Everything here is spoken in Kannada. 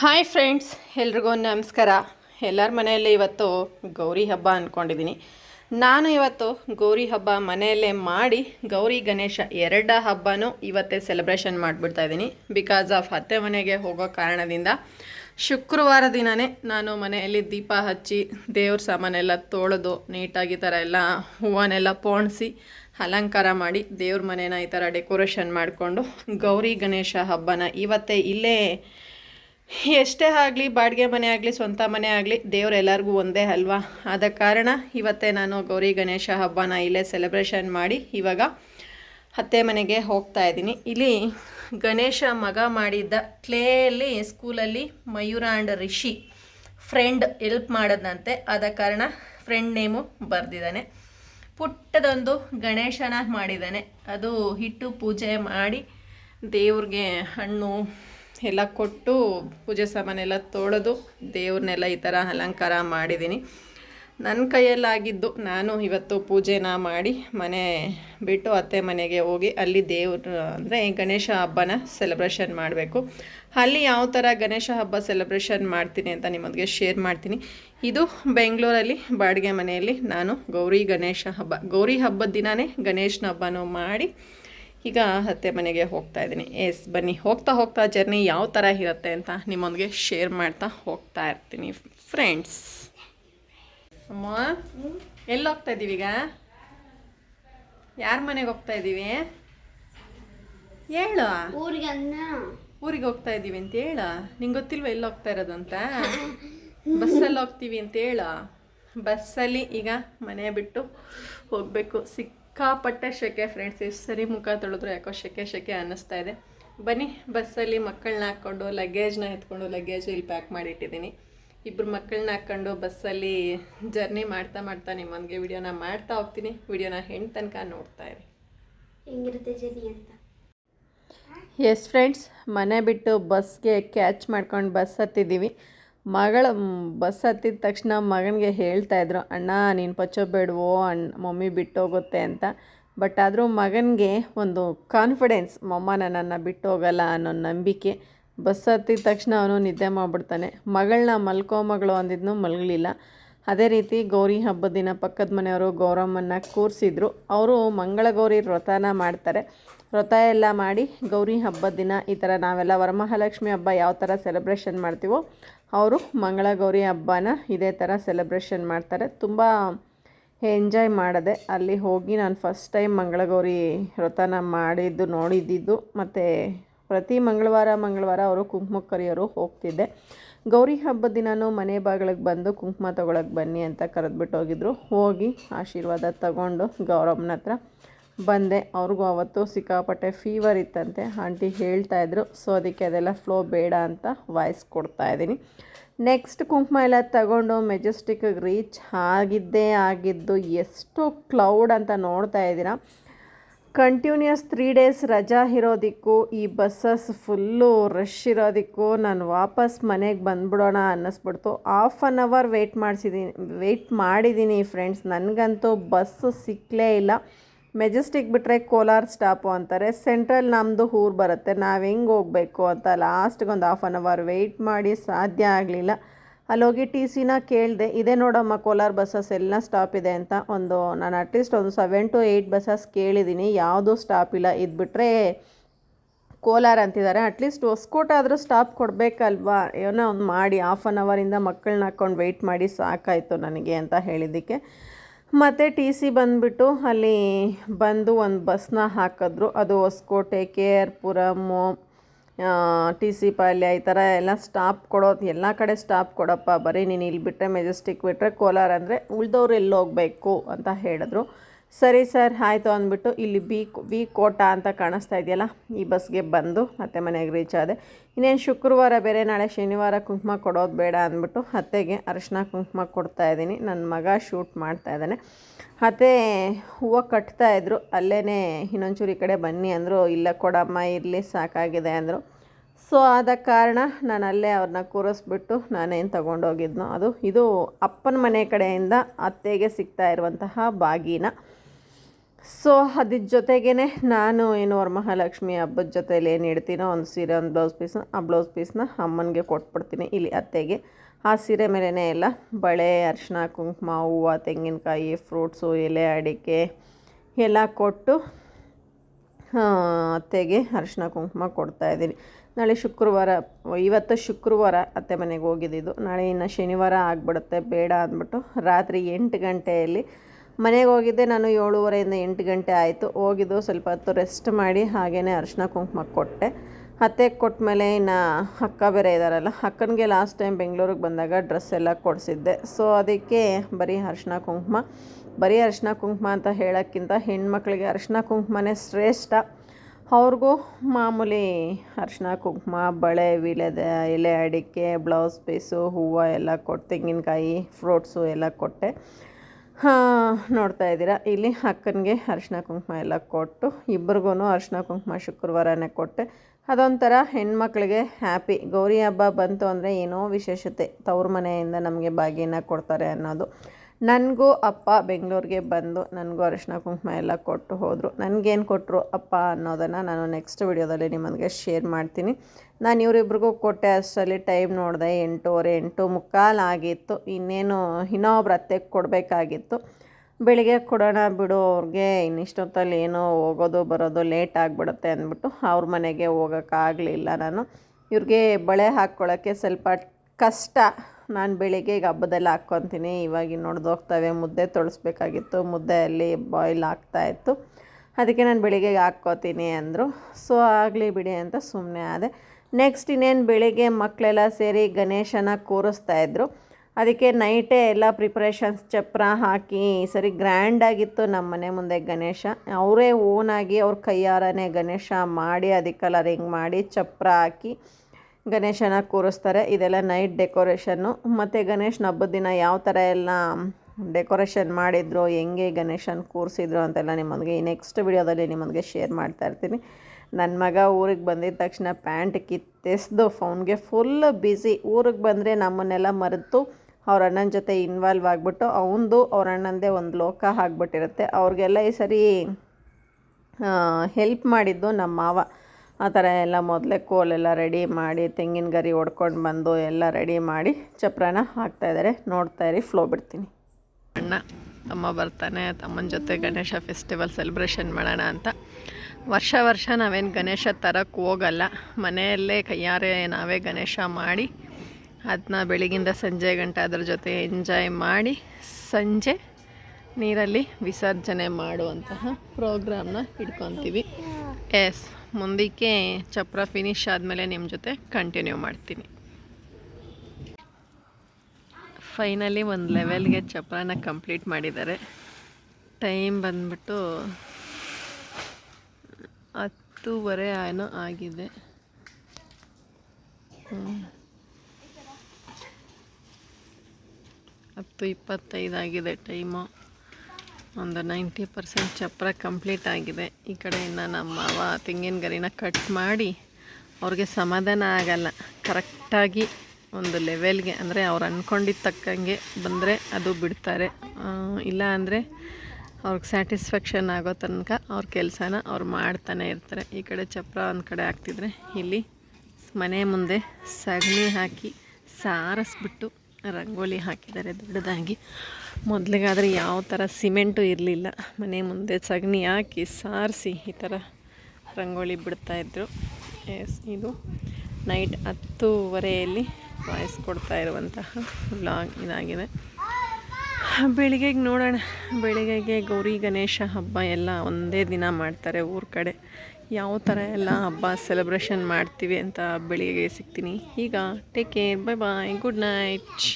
ಹಾಯ್ ಫ್ರೆಂಡ್ಸ್ ಎಲ್ರಿಗೂ ನಮಸ್ಕಾರ. ಎಲ್ಲರ ಮನೆಯಲ್ಲಿ ಇವತ್ತು ಗೌರಿ ಹಬ್ಬ ಅಂದ್ಕೊಂಡಿದ್ದೀನಿ ನಾನು ಇವತ್ತು ಗೌರಿ ಹಬ್ಬ ಮನೆಯಲ್ಲೇ ಮಾಡಿ ಗೌರಿ ಗಣೇಶ ಎರಡ ಹಬ್ಬನೂ ಇವತ್ತೇ ಸೆಲೆಬ್ರೇಷನ್ ಮಾಡಿಬಿಡ್ತಾ ಇದ್ದೀನಿ ಬಿಕಾಸ್ ಆಫ್ ಅತ್ತೆ ಮನೆಗೆ ಹೋಗೋ ಕಾರಣದಿಂದ ಶುಕ್ರವಾರ ದಿನವೇ ನಾನು ಮನೆಯಲ್ಲಿ ದೀಪ ಹಚ್ಚಿ, ದೇವ್ರ ಸಾಮಾನೆಲ್ಲ ತೊಳೆದು, ನೀಟಾಗಿ ಥರ ಎಲ್ಲ ಹೂವನ್ನೆಲ್ಲ ಪೋಣಿಸಿ, ಅಲಂಕಾರ ಮಾಡಿ ದೇವ್ರ ಮನೇನ ಈ ಥರ ಡೆಕೋರೇಷನ್ ಮಾಡಿಕೊಂಡು ಗೌರಿ ಗಣೇಶ ಹಬ್ಬನ ಇವತ್ತೇ ಇಲ್ಲೇ ಎಷ್ಟೇ ಆಗಲಿ, ಬಾಡಿಗೆ ಮನೆ ಆಗಲಿ, ಸ್ವಂತ ಮನೆ ಆಗಲಿ ದೇವ್ರೆಲ್ಲರಿಗೂ ಒಂದೇ ಅಲ್ವಾ? ಆದ ಕಾರಣ ಇವತ್ತೇ ನಾನು ಗೌರಿ ಗಣೇಶ ಹಬ್ಬನ ಇಲ್ಲೇ ಸೆಲೆಬ್ರೇಷನ್ ಮಾಡಿ ಇವಾಗ ಅತ್ತೆ ಮನೆಗೆ ಹೋಗ್ತಾ ಇದ್ದೀನಿ. ಇಲ್ಲಿ ಗಣೇಶ ಮಗ ಮಾಡಿದ್ದ ಕ್ಲೇಯಲ್ಲಿ ಸ್ಕೂಲಲ್ಲಿ Mayura and Rishi friend help ಮಾಡೋದಂತೆ ಆದ ಕಾರಣ ಫ್ರೆಂಡ್ ನೇಮು ಬರೆದಿದ್ದಾನೆ. ಪುಟ್ಟದೊಂದು ಗಣೇಶನ ಮಾಡಿದ್ದಾನೆ. ಅದು ಹಿಟ್ಟು ಪೂಜೆ ಮಾಡಿ ದೇವ್ರಿಗೆ ಹಣ್ಣು ಎಲ್ಲ ಕೊಟ್ಟು ಪೂಜೆ ಸಾಮಾನೆಲ್ಲ ತೊಳೆದು ದೇವ್ರನ್ನೆಲ್ಲ ಈ ಥರ ಅಲಂಕಾರ ಮಾಡಿದ್ದೀನಿ. ನನ್ನ ಕೈಯಲ್ಲಾಗಿದ್ದು ನಾನು ಇವತ್ತು ಪೂಜೆನ ಮಾಡಿ ಮನೆ ಬಿಟ್ಟು ಅತ್ತೆ ಮನೆಗೆ ಹೋಗಿ ಅಲ್ಲಿ ದೇವ್ರ, ಅಂದರೆ ಗಣೇಶ ಹಬ್ಬನ ಸೆಲೆಬ್ರೇಷನ್ ಮಾಡಬೇಕು. ಅಲ್ಲಿ ಯಾವ ಥರ ಗಣೇಶ ಹಬ್ಬ ಸೆಲೆಬ್ರೇಷನ್ ಮಾಡ್ತೀನಿ ಅಂತ ನಿಮ್ಮೊಂದಿಗೆ ಶೇರ್ ಮಾಡ್ತೀನಿ. ಇದು ಬೆಂಗಳೂರಲ್ಲಿ ಬಾಡಿಗೆ ಮನೆಯಲ್ಲಿ ನಾನು ಗೌರಿ ಗಣೇಶ ಹಬ್ಬ, ಗೌರಿ ಹಬ್ಬದ ದಿನವೇ ಗಣೇಶನ ಹಬ್ಬನೂ ಮಾಡಿ ಈಗ ಅತ್ತೆ ಮನೆಗೆ ಹೋಗ್ತಾ ಇದ್ದೀನಿ. ಎಸ್ ಬನ್ನಿ. ಹೋಗ್ತಾ ಹೋಗ್ತಾ ಜರ್ನಿ ಯಾವ ಥರ ಇರುತ್ತೆ ಅಂತ ನಿಮ್ಮೊಂದಿಗೆ ಶೇರ್ ಮಾಡ್ತಾ ಹೋಗ್ತಾ ಇರ್ತೀನಿ ಫ್ರೆಂಡ್ಸ್ ಅಮ್ಮ ಎಲ್ಲಿ ಹೋಗ್ತಾ ಇದ್ದೀವಿ ಈಗ? ಯಾರ ಮನೆಗೆ ಹೋಗ್ತಾ ಇದ್ದೀವಿ ಹೇಳು. ಊರಿಗೆ ಹೋಗ್ತಾ ಇದ್ದೀವಿ ಅಂತ ಹೇಳ. ನಿಂಗೆ ಗೊತ್ತಿಲ್ವ ಎಲ್ಲಿ ಹೋಗ್ತಾ ಇರೋದು ಅಂತ? ಬಸ್ಸಲ್ಲಿ ಹೋಗ್ತೀವಿ ಅಂತ ಹೇಳ. ಬಸ್ಸಲ್ಲಿ ಈಗ ಮನೆ ಬಿಟ್ಟು ಹೋಗಬೇಕು. ಸಿಕ್ಕಾಪಟ್ಟೆ ಶೆಕೆ ಫ್ರೆಂಡ್ಸ್ ಎಷ್ಟು ಸರಿ ಮುಖ ತೊಳೆದ್ರು ಯಾಕೋ ಶೆಕೆ ಶೆಕೆ ಅನ್ನಿಸ್ತಾ ಇದೆ. ಬನ್ನಿ ಬಸ್ಸಲ್ಲಿ ಮಕ್ಕಳನ್ನ ಹಾಕ್ಕೊಂಡು ಲಗೇಜ್ನ ಎತ್ಕೊಂಡು ಲಗೇಜ್ ಇಲ್ಲಿ ಪ್ಯಾಕ್ ಮಾಡಿಟ್ಟಿದ್ದೀನಿ. ಇಬ್ಬರು ಮಕ್ಕಳನ್ನ ಹಾಕ್ಕೊಂಡು ಬಸ್ಸಲ್ಲಿ ಜರ್ನಿ ಮಾಡ್ತಾ ಮಾಡ್ತಾ ನಿಮ್ಮೊಂದಿಗೆ ವಿಡಿಯೋನ ಮಾಡ್ತಾ ಹೋಗ್ತೀನಿ. ವಿಡಿಯೋನ ಹೆಣ್ಣು ತನಕ ನೋಡ್ತಾ ಇರಿ. ಹೆಂಗಿರುತ್ತೆ ಜರ್ನಿ ಅಂತ? ಎಸ್ ಫ್ರೆಂಡ್ಸ್ ಮನೆ ಬಿಟ್ಟು ಬಸ್ಗೆ ಕ್ಯಾಚ್ ಮಾಡ್ಕೊಂಡು ಬಸ್ ಹತ್ತಿದ್ದೀವಿ. ಮಗಳ ಬಸ್ ಹತ್ತಿದ ತಕ್ಷಣ ಮಗನಿಗೆ ಹೇಳ್ತಾ ಇದ್ರು, ಅಣ್ಣ, ನೀನು ಪಚ್ಚೋಬೇಡವೋ ಅಣ್ಣ ಮಮ್ಮಿ ಬಿಟ್ಟೋಗುತ್ತೆ ಅಂತ. ಬಟ್ ಆದರೂ ಮಗನಿಗೆ ಒಂದು ಕಾನ್ಫಿಡೆನ್ಸ್ ಮಮ್ಮ ನನ್ನನ್ನು ಬಿಟ್ಟು ಹೋಗಲ್ಲ ಅನ್ನೋ ನಂಬಿಕೆ. ಬಸ್ ಹತ್ತಿದ ತಕ್ಷಣ ಅವನು ನಿದ್ದೆ ಮಾಡಿಬಿಡ್ತಾನೆ. ಮಗಳನ್ನ ಮಲ್ಕೋ ಮಗಳು ಅಂದಿದ್ನು ಮಲಗಲಿಲ್ಲ. ಅದೇ ರೀತಿ ಗೌರಿ ಹಬ್ಬದ ದಿನ ಪಕ್ಕದ ಮನೆಯವರು ಗೌರಮ್ಮನ್ನ ಕೂರಿಸಿದ್ರು. ಅವರು ಮಂಗಳಗೌರಿ ವ್ರತನ ಮಾಡ್ತಾರೆ. ವ್ರತ ಎಲ್ಲ ಮಾಡಿ ಗೌರಿ ಹಬ್ಬದ ದಿನ ಈ ಥರ ನಾವೆಲ್ಲ ವರಮಹಾಲಕ್ಷ್ಮಿ ಹಬ್ಬ ಯಾವ ಥರ ಸೆಲೆಬ್ರೇಷನ್ ಮಾಡ್ತೀವೋ ಅವರು ಮಂಗಳ ಗೌರಿ ಹಬ್ಬನ ಇದೇ ಥರ ಸೆಲೆಬ್ರೇಷನ್ ಮಾಡ್ತಾರೆ. ತುಂಬ ಎಂಜಾಯ್ ಮಾಡಿದೆ ಅಲ್ಲಿ ಹೋಗಿ ನಾನು ಫಸ್ಟ್ ಟೈಮ್ ಮಂಗಳಗೌರಿ ವ್ರತನ ಮಾಡಿದ್ದು, ನೋಡಿದ್ದಿದ್ದು ಮತ್ತು ಪ್ರತಿ ಮಂಗಳವಾರ ಮಂಗಳವಾರ ಅವರು ಕುಂಕುಮ ಕರೆಯೋರು ಹೋಗ್ತಿದ್ದೆ. ಗೌರಿ ಹಬ್ಬದ ದಿನವೂ ಮನೆ ಬಾಗಿಲಿಗೆ ಬಂದು ಕುಂಕುಮ ತೊಗೊಳಕ್ಕೆ ಬನ್ನಿ ಅಂತ ಕರೆದ್ಬಿಟ್ಟು ಹೋಗಿದ್ರು. ಹೋಗಿ ಆಶೀರ್ವಾದ ತಗೊಂಡು ಗೌರಮ್ಮನ ಹತ್ರ ಬಂದೆ. ಅವ್ರಿಗೂ ಅವತ್ತು ಸಿಕ್ಕಾಪಟ್ಟೆ ಫೀವರ್ ಇತ್ತಂತೆ. ಆಂಟಿ ಹೇಳ್ತಾಯಿದ್ರು ಸೊ ಅದಕ್ಕೆ ಅದೆಲ್ಲ ಫ್ಲೋ ಬೇಡ ಅಂತ ವಾಯ್ಸ್ ಕೊಡ್ತಾ ಇದ್ದೀನಿ. ನೆಕ್ಸ್ಟ್ ಕುಂಕುಮ ಎಲ್ಲ ತಗೊಂಡು ಮೆಜೆಸ್ಟಿಕ್ಗೆ ರೀಚ್ ಆಗಿದ್ದೇ ಆಗಿದ್ದು ಎಷ್ಟು ಕ್ಲೌಡ್ ಅಂತ ನೋಡ್ತಾ ಇದ್ದೀರಾ. ಕಂಟಿನ್ಯೂಸ್ ತ್ರೀ ಡೇಸ್ ರಜಾ ಇರೋದಕ್ಕೂ, ಈ ಬಸ್ಸಸ್ ಫುಲ್ಲು ರಶ್ ಇರೋದಕ್ಕೂ ನಾನು ವಾಪಸ್ ಮನೆಗೆ ಬಂದ್ಬಿಡೋಣ ಅನ್ನಿಸ್ಬಿಡ್ತು. ಹಾಫ್ ಆನ್ ಅವರ್ ವೆಯ್ಟ್ ಮಾಡಿಸಿದ್ದೀನಿ ವೆಯ್ಟ್ ಮಾಡಿದ್ದೀನಿ ಫ್ರೆಂಡ್ಸ್ ನನಗಂತೂ ಬಸ್ಸು ಸಿಕ್ಕಲೇ ಇಲ್ಲ. ಮೆಜೆಸ್ಟಿಕ್ ಬಿಟ್ಟರೆ ಕೋಲಾರ ಸ್ಟಾಪು ಅಂತಾರೆ. ಸೆಂಟ್ರಲ್ ನಮ್ಮದು ಊರು ಬರುತ್ತೆ. ನಾವು ಹೆಂಗೆ ಹೋಗಬೇಕು ಅಂತ ಲಾಸ್ಟ್ಗೆ ಒಂದು ಹಾಫ್ ಆನ್ ಅವರ್ ವೆಯ್ಟ್ ಮಾಡಿ ಸಾಧ್ಯ ಆಗಲಿಲ್ಲ. ಅಲ್ಲೋಗಿ ಟಿ ಸಿನ ಕೇಳಿದೆ, ಇದೇ ನೋಡಮ್ಮ ಕೋಲಾರ ಬಸ್ಸಸ್ ಎಲ್ಲ ಸ್ಟಾಪ್ ಇದೆ ಅಂತ. ಒಂದು ನಾನು ಅಟ್ಲೀಸ್ಟ್ ಒಂದು ಸೆವೆನ್ ಟು ಏಯ್ಟ್ ಬಸ್ಸಸ್ ಕೇಳಿದ್ದೀನಿ ಯಾವುದೂ ಸ್ಟಾಪ್ ಇಲ್ಲ. ಇದು ಬಿಟ್ಟರೆ ಕೋಲಾರ ಅಂತಿದ್ದಾರೆ. ಅಟ್ಲೀಸ್ಟ್ ಹೊಸ್ಕೋಟಾದರೂ ಸ್ಟಾಪ್ ಕೊಡಬೇಕಲ್ವಾ? ಏನೋ ಒಂದು ಮಾಡಿ ಹಾಫ್ ಆನ್ ಅವರಿಂದ ಮಕ್ಕಳನ್ನ ಹಾಕ್ಕೊಂಡು ವೆಯ್ಟ್ ಮಾಡಿ ಸಾಕಾಯಿತು ನನಗೆ ಅಂತ ಹೇಳಿದ್ದಕ್ಕೆ ಮತ್ತು ಟಿ ಸಿ ಬಂದುಬಿಟ್ಟು ಅಲ್ಲಿ ಬಂದು ಒಂದು ಬಸ್ನ ಹಾಕಿದ್ರು. ಅದು Hoskote K R Puram T C Palya ಈ ಥರ ಎಲ್ಲ ಸ್ಟಾಪ್ ಕೊಡೋದು, ಎಲ್ಲ ಕಡೆ ಸ್ಟಾಪ್ ಕೊಡಪ್ಪ. ಬರೀ ನೀನು ಇಲ್ಲಿ ಬಿಟ್ಟರೆ ಮೆಜೆಸ್ಟಿಕ್ ಬಿಟ್ಟರೆ ಕೋಲಾರ ಅಂದರೆ ಉಳಿದವ್ರು ಎಲ್ಲಿ ಹೋಗಬೇಕು ಅಂತ ಹೇಳಿದ್ರು. ಸರಿ ಸರ್, ಆಯಿತು ಅಂದ್ಬಿಟ್ಟು ಇಲ್ಲಿ ಬಿ ಬಿ ಕೋಟ ಅಂತ ಕಾಣಿಸ್ತಾ ಇದೆಯಲ್ಲ, ಈ ಬಸ್ಗೆ ಬಂದು ಮತ್ತೆ ಮನೆಗೆ ರೀಚ್ ಆದೆ. ಇನ್ನೇನು ಶುಕ್ರವಾರ ಬೇರೆ, ನಾಳೆ ಶನಿವಾರ ಕುಂಕುಮ ಕೊಡೋದು ಬೇಡ ಅಂದ್ಬಿಟ್ಟು ಅತ್ತೆಗೆ ಅರಿಶಿನ ಕುಂಕುಮ ಕೊಡ್ತಾ ಇದ್ದೀನಿ. ನನ್ನ ಮಗ ಶೂಟ್ ಮಾಡ್ತಾ ಇದ್ದಾನೆ. ಅತ್ತೆ ಹೂವು ಕಟ್ತಾ ಇದ್ದರು ಅಲ್ಲೇ ಇನ್ನೊಂಚೂರು ಈ ಕಡೆ ಬನ್ನಿ ಅಂದರು, ಇಲ್ಲ ಕೊಡಮ್ಮ, ಇರಲಿ, ಸಾಕಾಗಿದೆ ಅಂದರು. ಸೊ ಆದ ಕಾರಣ ನಾನು ಅಲ್ಲೇ ಅವ್ರನ್ನ ಕೂರಿಸ್ಬಿಟ್ಟು ನಾನೇನು ತೊಗೊಂಡೋಗಿದ್ನೋ ಅದು. ಇದು ಅಪ್ಪನ ಮನೆ ಕಡೆಯಿಂದ ಅತ್ತೆಗೆ ಸಿಗ್ತಾ ಇರುವಂತಹ ಬಾಗಿನ. ಸೊ ಅದ್ರ ಜೊತೆಗೇ ನಾನು ಏನು ವರಮಹಾಲಕ್ಷ್ಮಿ ಹಬ್ಬದ ಜೊತೆಲಿ ಏನು ಇಡ್ತೀನೋ ಒಂದು ಸೀರೆ, ಒಂದು ಬ್ಲೌಸ್ ಪೀಸ್ನ ಆ ಬ್ಲೌಸ್ ಪೀಸ್ನ ಅಮ್ಮನಿಗೆ ಕೊಟ್ಬಿಡ್ತೀನಿ, ಇಲ್ಲಿ ಅತ್ತೆಗೆ. ಆ ಸೀರೆ ಮೇಲೇ ಎಲ್ಲ ಬಳೆ ಅರಿಶಿನ ಕುಂಕುಮ, ಹೂವು, ತೆಂಗಿನಕಾಯಿ ಫ್ರೂಟ್ಸು ಎಲೆ, ಅಡಿಕೆ ಎಲ್ಲ ಕೊಟ್ಟು ಅತ್ತೆಗೆ ಅರಿಶಿನ ಕುಂಕುಮ ಕೊಡ್ತಾ ಇದ್ದೀನಿ. ನಾಳೆ ಶುಕ್ರವಾರ, ಇವತ್ತು ಶುಕ್ರವಾರ ಅತ್ತೆ ಮನೆಗೆ ಹೋಗಿದ್ದಿದ್ದು ನಾಳೆ ಇನ್ನು ಶನಿವಾರ ಆಗಿಬಿಡುತ್ತೆ, ಬೇಡ ಅಂದ್ಬಿಟ್ಟು ರಾತ್ರಿ ಎಂಟು ಗಂಟೆಯಲ್ಲಿ ಮನೆಗೆ ಹೋಗಿದ್ದೆ. ನಾನು ಏಳುವರೆಯಿಂದ ಎಂಟು ಗಂಟೆ ಆಯಿತು. ಹೋಗಿದ್ದು ಸ್ವಲ್ಪ ಹೊತ್ತು ರೆಸ್ಟ್ ಮಾಡಿ ಹಾಗೇ ಅರ್ಶಿನ ಕುಂಕುಮ ಕೊಟ್ಟೆ. ಅತ್ತೆಗೆ ಕೊಟ್ಟಮೇಲೆ ಇನ್ನು ಅಕ್ಕ ಬೇರೆ ಇದ್ದಾರಲ್ಲ ಅಕ್ಕನಿಗೆ ಲಾಸ್ಟ್ ಟೈಮ್ ಬೆಂಗಳೂರಿಗೆ ಬಂದಾಗ ಡ್ರೆಸ್ ಎಲ್ಲ ಕೊಡಿಸಿದ್ದೆ. ಸೊ ಅದಕ್ಕೆ ಬರೀ ಅರ್ಶಿನ ಕುಂಕುಮ. ಬರೀ ಅರ್ಶಿನ ಕುಂಕುಮ ಅಂತ ಹೇಳೋಕ್ಕಿಂತ ಹೆಣ್ಮಕ್ಳಿಗೆ ಅರ್ಶಿನ ಕುಂಕುಮನೇ ಶ್ರೇಷ್ಠ. ಅವ್ರಿಗೂ ಮಾಮೂಲಿ ಅರ್ಶಿನ ಕುಂಕುಮ, ಬಳೆ, ವೀಳೆದ ಎಲೆ ಅಡಿಕೆ ಬ್ಲೌಸ್ ಪೀಸು ಹೂವು ಎಲ್ಲ ಕೊಟ್ಟು, ತೆಂಗಿನಕಾಯಿ ಫ್ರೂಟ್ಸು ಎಲ್ಲ ಕೊಟ್ಟೆ. ನೋಡ್ತಾ ಇದ್ದೀರಾ? ಇಲ್ಲಿ ಅಕ್ಕನಿಗೆ ಅರ್ಶಿನ ಕುಂಕುಮ ಎಲ್ಲ ಕೊಟ್ಟು ಇಬ್ರಿಗೂ ಅರ್ಶಿನ ಕುಂಕುಮ ಶುಕ್ರವಾರನೇ ಕೊಟ್ಟೆ. ಅದೊಂಥರ ಹೆಣ್ಮಕ್ಳಿಗೆ ಹ್ಯಾಪಿ ಗೌರಿ ಹಬ್ಬ ಬಂತು ಅಂದರೆ ಏನೋ ವಿಶೇಷತೆ. ತವ್ರ ಮನೆಯಿಂದ ನಮಗೆ ಬಾಗಿನ ಕೊಡ್ತಾರೆ ಅನ್ನೋದು. ನನಗೂ ಅಪ್ಪ ಬೆಂಗಳೂರಿಗೆ ಬಂದು ನನಗೂ ಅರಿಶಿನ ಕುಂಕುಮ ಎಲ್ಲ ಕೊಟ್ಟು ಹೋದರು. ನನಗೇನು ಕೊಟ್ಟರು ಅಪ್ಪ ಅನ್ನೋದನ್ನು ನಾನು ನೆಕ್ಸ್ಟ್ ವಿಡಿಯೋದಲ್ಲಿ ನಿಮಗೆ ಶೇರ್ ಮಾಡ್ತೀನಿ. ನಾನು ಇವರಿಬ್ರಿಗೂ ಕೊಟ್ಟೆ ಅಷ್ಟರಲ್ಲಿ ಟೈಮ್ ನೋಡಿದೆ ಎಂಟೂವರೆ ಎಂಟು ಮುಕ್ಕಾಲು ಆಗಿತ್ತು. ಇನ್ನೇನು ಇನ್ನೊಬ್ರು ಅತ್ತೆಗೆ ಕೊಡಬೇಕಾಗಿತ್ತು. ಬೆಳಿಗ್ಗೆ ಕೊಡೋಣ ಬಿಡು, ಅವ್ರಿಗೆ ಇನ್ನಿಷ್ಟೊತ್ತಲ್ಲಿ ಏನೋ ಹೋಗೋದು ಬರೋದು ಲೇಟ್ ಆಗಿಬಿಡುತ್ತೆ ಅಂದ್ಬಿಟ್ಟು ಅವ್ರ ಮನೆಗೆ ಹೋಗೋಕ್ಕಾಗಲಿಲ್ಲ ನಾನು. ಇವ್ರಿಗೆ ಬಳೆ ಹಾಕ್ಕೊಳ್ಳೋಕ್ಕೆ ಸ್ವಲ್ಪ ಕಷ್ಟ. ನಾನು ಬೆಳಿಗ್ಗೆ ಈಗ ಹಬ್ಬದಲ್ಲಿ ಹಾಕ್ಕೊತೀನಿ. ಇವಾಗ ನೋಡ್ದು ಹೋಗ್ತವೆ. ಮುದ್ದೆ ತೊಳಸ್ಬೇಕಾಗಿತ್ತು. ಮುದ್ದೆಯಲ್ಲಿ ಬಾಯ್ಲ್ ಆಗ್ತಾಯಿತ್ತು ಅದಕ್ಕೆ ನಾನು ಬೆಳಿಗ್ಗೆ ಹಾಕ್ಕೋತೀನಿ ಅಂದರು. ಸೊ ಆಗಲಿ ಬಿಡಿ ಅಂತ ಸುಮ್ಮನೆ ಆದೆ. ನೆಕ್ಸ್ಟ್ ಇನ್ನೇನು ಬೆಳಿಗ್ಗೆ ಮಕ್ಕಳೆಲ್ಲ ಸೇರಿ ಗಣೇಶನ ಕೂರಿಸ್ತಾಯಿದ್ರು ಅದಕ್ಕೆ ನೈಟೇ ಎಲ್ಲ ಪ್ರಿಪ್ರೇಷನ್ಸ್ ಚಪ್ರ ಹಾಕಿ ಸರಿ ಗ್ರ್ಯಾಂಡಾಗಿತ್ತು ನಮ್ಮ ಮನೆ ಮುಂದೆ ಗಣೇಶ. ಅವರೇ ಓನಾಗಿ ಅವ್ರ ಕೈಯಾರನೇ ಗಣೇಶ ಮಾಡಿ, ಅದಕ್ಕೆ ಕಲರಿಂಗ್ ಮಾಡಿ, ಚಪ್ರ ಹಾಕಿ ಗಣೇಶನ ಕೂರಿಸ್ತಾರೆ. ಇದೆಲ್ಲ ನೈಟ್ ಡೆಕೋರೇಷನ್ನು ಮತ್ತು ಗಣೇಶನ ಹಬ್ಬದ ದಿನ ಯಾವ ಥರ ಎಲ್ಲ ಡೆಕೋರೇಷನ್ ಮಾಡಿದ್ರು, ಹೆಂಗೆ ಗಣೇಶನ ಕೂರಿಸಿದ್ರು ಅಂತೆಲ್ಲ ನಿಮ್ಮೊಂದಿಗೆ ಈ ನೆಕ್ಸ್ಟ್ ವಿಡಿಯೋದಲ್ಲಿ ನಿಮ್ಮೊಂದಿಗೆ ಶೇರ್ ಮಾಡ್ತಾ ಇರ್ತೀನಿ. ನನ್ನ ಮಗ ಊರಿಗೆ ಬಂದಿದ್ದ ತಕ್ಷಣ ಪ್ಯಾಂಟ್ ಕಿತ್ತೆಸ್ದು ಫೋನ್ಗೆ ಫುಲ್ ಬ್ಯುಸಿ ಊರಿಗೆ ಬಂದರೆ ನಮ್ಮನ್ನೆಲ್ಲ ಮರೆತು ಅವ್ರ ಅಣ್ಣನ ಜೊತೆ ಇನ್ವಾಲ್ವ್ ಆಗಿಬಿಟ್ಟು ಅವನದು ಅವ್ರ ಅಣ್ಣಂದೇ ಒಂದು ಲೋಕ ಆಗಿಬಿಟ್ಟಿರುತ್ತೆ. ಅವ್ರಿಗೆಲ್ಲ ಈ ಸರಿ ಹೆಲ್ಪ್ ಮಾಡಿದ್ದು ನಮ್ಮ ಮಾವ. ಆ ಥರ ಎಲ್ಲ ಮೊದಲೇ ಕೋಲೆಲ್ಲ ರೆಡಿ ಮಾಡಿ, ತೆಂಗಿನ ಗರಿ ಹೊಡ್ಕೊಂಡು ಬಂದು ಎಲ್ಲ ರೆಡಿ ಮಾಡಿ ಚಪ್ರನ ಹಾಕ್ತಾಯಿದ್ದಾರೆ ಇರಿ ಫ್ಲೋ ಬಿಡ್ತೀನಿ. ಅಣ್ಣ, ತಮ್ಮ ಬರ್ತಾನೆ, ತಮ್ಮನ ಜೊತೆ ಗಣೇಶ ಫೆಸ್ಟಿವಲ್ ಸೆಲೆಬ್ರೇಷನ್ ಮಾಡೋಣ ಅಂತ. ವರ್ಷ ವರ್ಷ ನಾವೇನು ಗಣೇಶ ತರಕ್ಕೆ ಹೋಗಲ್ಲ. ಮನೆಯಲ್ಲೇ ಕೈಯಾರೆ ನಾವೇ ಗಣೇಶ ಮಾಡಿ ಅದನ್ನ ಬೆಳಗಿಂದ ಸಂಜೆ ಗಂಟೆ ಅದ್ರ ಜೊತೆ ಎಂಜಾಯ್ ಮಾಡಿ, ಸಂಜೆ ನೀರಲ್ಲಿ ವಿಸರ್ಜನೆ ಮಾಡುವಂತಹ ಪ್ರೋಗ್ರಾಮ್ನ ಇಟ್ಕೊತೀವಿ. ಎಸ್, ಮುಂದಕ್ಕೆ ಚಪ್ರ ಫಿನಿಶ್ ಆದಮೇಲೆ ನಿಮ್ಮ ಜೊತೆ ಕಂಟಿನ್ಯೂ ಮಾಡ್ತೀನಿ. ಫೈನಲಿ ಒಂದು ಲೆವೆಲ್ಗೆ ಚಪ್ರನ ಕಂಪ್ಲೀಟ್ ಮಾಡಿದ್ದಾರೆ. ಟೈಮ್ ಬಂದ್ಬಿಟ್ಟು ಹತ್ತೂವರೆ ಏನೋ ಆಗಿದೆ. ಹತ್ತು ಇಪ್ಪತ್ತೈದು ಆಗಿದೆ ಟೈಮು ಒಂದು ನೈಂಟಿ ಪರ್ಸೆಂಟ್ ಚಪ್ಪರ ಕಂಪ್ಲೀಟ್ ಆಗಿದೆ. ಈ ಕಡೆ ಇನ್ನು ನಮ್ಮ ಮಾವ ತೆಂಗಿನ ಗರಿನ ಕಟ್ ಮಾಡಿ ಅವ್ರಿಗೆ ಸಮಾಧಾನ ಆಗಲ್ಲ. ಕರೆಕ್ಟಾಗಿ ಒಂದು ಲೆವೆಲ್ಗೆ ಅಂದರೆ ಅವ್ರು ಅಂದ್ಕೊಂಡಿದ್ದ ತಕ್ಕಂಗೆ ಬಂದರೆ ಅದು ಬಿಡ್ತಾರೆ. ಇಲ್ಲ ಅಂದರೆ ಅವ್ರಿಗೆ ಸ್ಯಾಟಿಸ್ಫ್ಯಾಕ್ಷನ್ ಆಗೋ ತನಕ ಅವ್ರ ಕೆಲಸನ ಅವ್ರು ಮಾಡ್ತಾನೆ ಇರ್ತಾರೆ. ಈ ಕಡೆ ಚಪ್ಪರ ಒಂದು ಕಡೆ ಹಾಕ್ತಿದ್ರೆ ಇಲ್ಲಿ ಮನೆ ಮುಂದೆ ಸಗಣಿ ಹಾಕಿ ಸಾರಿಸ್ಬಿಟ್ಟು ರಂಗೋಲಿ ಹಾಕಿದ್ದಾರೆ ದೊಡ್ಡದಾಗಿ. ಮೊದಲಿಗಾದರೆ ಯಾವ ಥರ ಸಿಮೆಂಟು ಇರಲಿಲ್ಲ. ಮನೆ ಮುಂದೆ ಸಗಣಿ ಹಾಕಿ ಸಾರಿಸಿ ಈ ಥರ ರಂಗೋಲಿ ಬಿಡ್ತಾಯಿದ್ರು ಎಸ್ ಇದು ನೈಟ್ ಹತ್ತೂವರೆಯಲ್ಲಿ ವಾಯ್ಸ್ ಕೊಡ್ತಾ ಇರುವಂತಹ ಬ್ಲಾಗ್ ಇದಾಗಿದೆ. ಬೆಳಿಗ್ಗೆಗೆ ನೋಡೋಣ. ಬೆಳಿಗ್ಗೆಗೆ ಗೌರಿ ಗಣೇಶ ಹಬ್ಬ ಎಲ್ಲ ಒಂದೇ ದಿನ ಮಾಡ್ತಾರೆ ಊರ ಕಡೆ. ಯಾವ ಥರ ಎಲ್ಲ ಹಬ್ಬ ಸೆಲೆಬ್ರೇಷನ್ ಮಾಡ್ತೀವಿ ಅಂತ ಬೆಳಿಗ್ಗೆ ಸಿಗ್ತೀನಿ ಈಗ take care bye bye good night